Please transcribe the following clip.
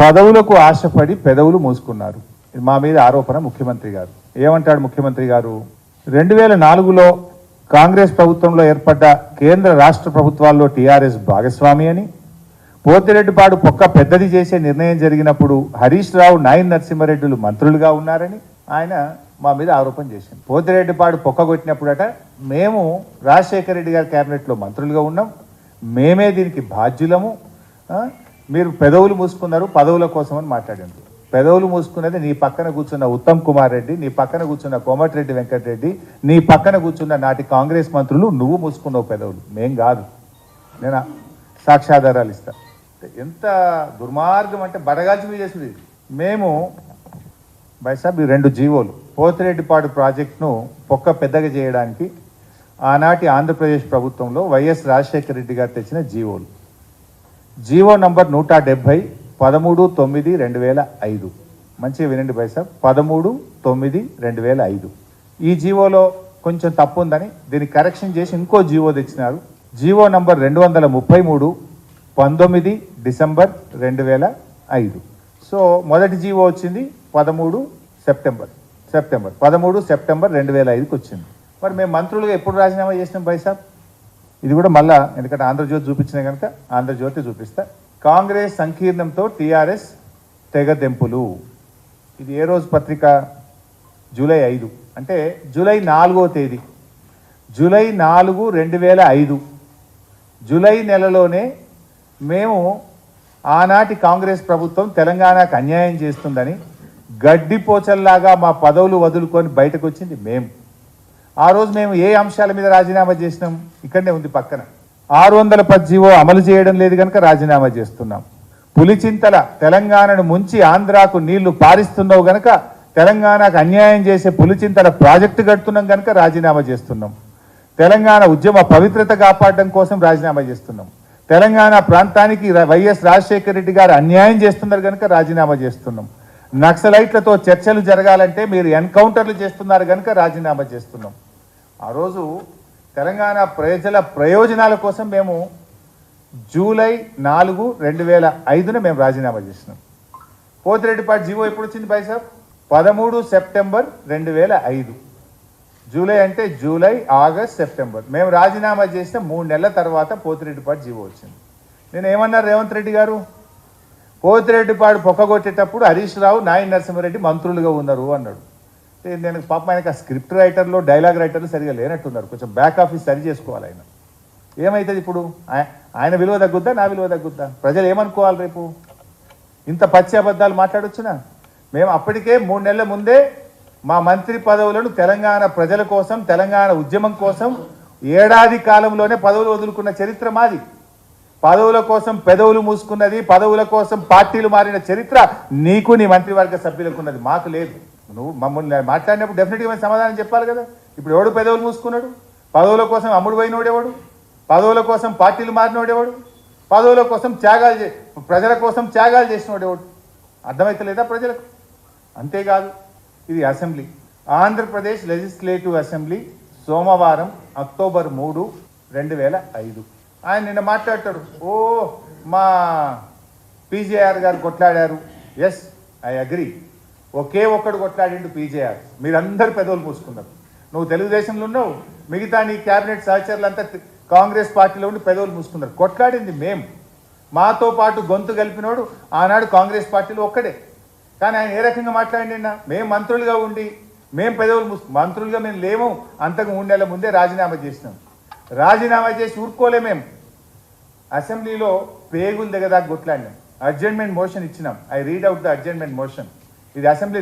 పదవులకు ఆశపడి పెదవులు మూసుకున్నారు. మా మీద ఆరోపణ ముఖ్యమంత్రి గారు. ఏమంటాడు ముఖ్యమంత్రి గారు? రెండు వేల నాలుగులో కాంగ్రెస్ ప్రభుత్వంలో ఏర్పడ్డ కేంద్ర రాష్ట్ర ప్రభుత్వాల్లో టీఆర్ఎస్ భాగస్వామి అని పోతిరెడ్డిపాడు పొక్క పెద్దది చేసే నిర్ణయం జరిగినప్పుడు హరీష్ రావు నాయన్ నరసింహారెడ్డిలు మంత్రులుగా ఉన్నారని ఆయన మా మీద ఆరోపణ చేసింది పోతిరెడ్డిపాడు పొక్క కొట్టినప్పుడట మేము రాజశేఖర రెడ్డి గారి క్యాబినెట్లో మంత్రులుగా ఉన్నాం. మేమే దీనికి బాధ్యులము. మీరు పెదవులు మూసుకున్నారు పదవుల కోసం అని మాట్లాడింది. పెదవులు మూసుకున్నది నీ పక్కన కూర్చున్న ఉత్తమ్ కుమార్ రెడ్డి నీ పక్కన కూర్చున్న కోమటిరెడ్డి వెంకటరెడ్డి నీ పక్కన కూర్చున్న నాటి కాంగ్రెస్ మంత్రులు నువ్వు మూసుకున్నావు పెదవులు. మేం కాదు. నేను సాక్ష్యాధారాలు ఇస్తా. ఎంత దుర్మార్గం అంటే బడగాల్చి మీద చేసింది. మేము బైసాబ్ ఈ రెండు జీవోలు. పోతిరెడ్డిపాడు ప్రాజెక్టును పొక్క పెద్దగా చేయడానికి ఆనాటి ఆంధ్రప్రదేశ్ ప్రభుత్వంలో వైఎస్ రాజశేఖర రెడ్డి గారు తెచ్చిన జీవోలు. జీవో నంబర్ నూట డెబ్భై పదమూడు తొమ్మిది రెండు వేల ఐదు. మంచిగా వినండి బైసాబ్ పదమూడు తొమ్మిది రెండు వేల ఐదు. ఈ జీవోలో కొంచెం తప్పు ఉందని దీన్ని కరెక్షన్ చేసి ఇంకో జీవో తెచ్చినారు. జీవో నంబర్ రెండు వందల ముప్పై మూడు పంతొమ్మిది డిసెంబర్ రెండు వేల ఐదు. సో మొదటి జీవో వచ్చింది పదమూడు సెప్టెంబర్. సెప్టెంబర్. పదమూడు సెప్టెంబర్ రెండు వేల ఐదుకి వచ్చింది. మరి మేము మంత్రులుగా ఎప్పుడు రాజీనామా చేసినాం బైసాబ్ ఇది కూడా మళ్ళా ఎందుకంటే ఆంధ్రజ్యోతి చూపించిన కనుక ఆంధ్రజ్యోతి చూపిస్తా. కాంగ్రెస్ సంకీర్ణంతో టీఆర్ఎస్ తెగదెంపులు. ఇది ఏ రోజు పత్రిక? జూలై ఐదు. అంటే జూలై నాలుగో తేదీ. జూలై నాలుగు రెండు వేల ఐదు. జూలై నెలలోనే మేము ఆనాటి కాంగ్రెస్ ప్రభుత్వం తెలంగాణకు అన్యాయం చేస్తుందని గడ్డిపోచల్లాగా మా పదవులు వదులుకొని బయటకు వచ్చింది మేము ఆ రోజు మేము ఏ అంశాల మీద రాజీనామా చేసినాం? ఇక్కడనే ఉంది పక్కన. ఆరు వందల పద్జీవో అమలు చేయడం లేదు కనుక రాజీనామా చేస్తున్నాం. పులిచింతల తెలంగాణను ముంచి ఆంధ్రాకు నీళ్ళు పారిస్తున్నావు గనక తెలంగాణకు అన్యాయం చేసే పులిచింతల ప్రాజెక్టు కడుతున్నాం గనక రాజీనామా చేస్తున్నాం. తెలంగాణ ఉద్యమ పవిత్రత కాపాడడం కోసం రాజీనామా చేస్తున్నాం. తెలంగాణ ప్రాంతానికి వైఎస్ రాజశేఖర రెడ్డి గారు అన్యాయం చేస్తున్నారు కనుక రాజీనామా చేస్తున్నాం. నక్సలైట్లతో చర్చలు జరగాలంటే మీరు ఎన్కౌంటర్లు చేస్తున్నారు కనుక రాజీనామా చేస్తున్నాం. ఆ రోజు తెలంగాణ ప్రజల ప్రయోజనాల కోసం మేము జూలై నాలుగు రెండు వేల ఐదున మేము రాజీనామా చేసినాం. పోతిరెడ్డిపాటి జీవో ఎప్పుడు వచ్చింది బాయ్ సాబ్? పదమూడు సెప్టెంబర్ రెండు వేల ఐదు. జూలై అంటే జూలై ఆగస్ట్ సెప్టెంబర్. మేము రాజీనామా చేసిన మూడు నెలల తర్వాత పోతిరెడ్డిపాటి జీవో వచ్చింది. నేను ఏమన్నారు రేవంత్ రెడ్డి గారు? పోతిరెడ్డిపాడు పొక్కగొట్టేటప్పుడు హరీష్ రావు నాయన్ నరసింహారెడ్డి మంత్రులుగా ఉన్నారు అన్నాడు. నేను పాపం ఆయనకు ఆ స్క్రిప్ట్ రైటర్లు డైలాగ్ రైటర్లు సరిగా లేనట్టున్నారు. కొంచెం బ్యాక్ ఆఫీస్ సరి చేసుకోవాలి ఆయన. ఏమవుతుంది ఇప్పుడు? ఆయన విలువ తగ్గుద్దా నా విలువ తగ్గుద్దా? ప్రజలు ఏమనుకోవాలి రేపు? ఇంత పచ్చి అబద్ధాలు మాట్లాడొచ్చునా? మేము అప్పటికే మూడు నెలల ముందే మా మంత్రి పదవులను తెలంగాణ ప్రజల కోసం తెలంగాణ ఉద్యమం కోసం ఏడాది కాలంలోనే పదవులు వదులుకున్న చరిత్ర మాది. పదవుల కోసం పెదవులు మూసుకున్నది పదవుల కోసం పార్టీలు మారిన చరిత్ర నీకు నీ మంత్రివర్గ సభ్యులకు ఉన్నది. మాకు లేదు. నువ్వు మమ్మల్ని మాట్లాడినప్పుడు డెఫినెట్గా సమాధానం చెప్పాలి కదా? ఇప్పుడు ఎవడు పెదవులు మూసుకున్నాడు? పదవుల కోసం అమ్ముడు పోయినోడేవాడు పదవుల కోసం పార్టీలు మారినోడేవాడు పదవుల కోసం త్యాగాలు చే ప్రజల కోసం త్యాగాలు చేసినోడేవాడు అర్థమవుతలేదా అర్థమైతలేదా ప్రజలకు? అంతేకాదు ఇది అసెంబ్లీ. ఆంధ్రప్రదేశ్ లెజిస్లేటివ్ అసెంబ్లీ సోమవారం అక్టోబర్ మూడు రెండు వేల ఐదు. ఆయన నిన్న మాట్లాడతాడు. ఓ మా పీజేఆర్ గారు కొట్లాడారు. ఎస్ ఐ అగ్రి ఒకే ఒక్కడు కొట్లాడిండు పీజేఆర్ మీరందరు పెదవులు మూసుకున్నారు. నువ్వు తెలుగుదేశంలో ఉన్నావు మిగతా నీ క్యాబినెట్ సహచరులంతా కాంగ్రెస్ పార్టీలో ఉండి పెదవులు మూసుకున్నారు. కొట్లాడింది మేము మాతో పాటు గొంతు కలిపినోడు ఆనాడు కాంగ్రెస్ పార్టీలో ఒక్కడే. కానీ ఆయన ఏ రకంగా మాట్లాడి మేము మంత్రులుగా ఉండి మేము పెదవులు మూసు మంత్రులుగా మేము లేము. అంతకు మూడు నెలల ముందే రాజీనామా చేసినాం. రాజీనామా చేసి ఊరుకోలే మేము అసెంబ్లీలో పేగులు దగ్గర దాకా కొట్లాడినాం. అడ్జర్మెంట్ మోషన్ ఇచ్చినాం. I read out the adjournment motion. ఇది అసెంబ్లీ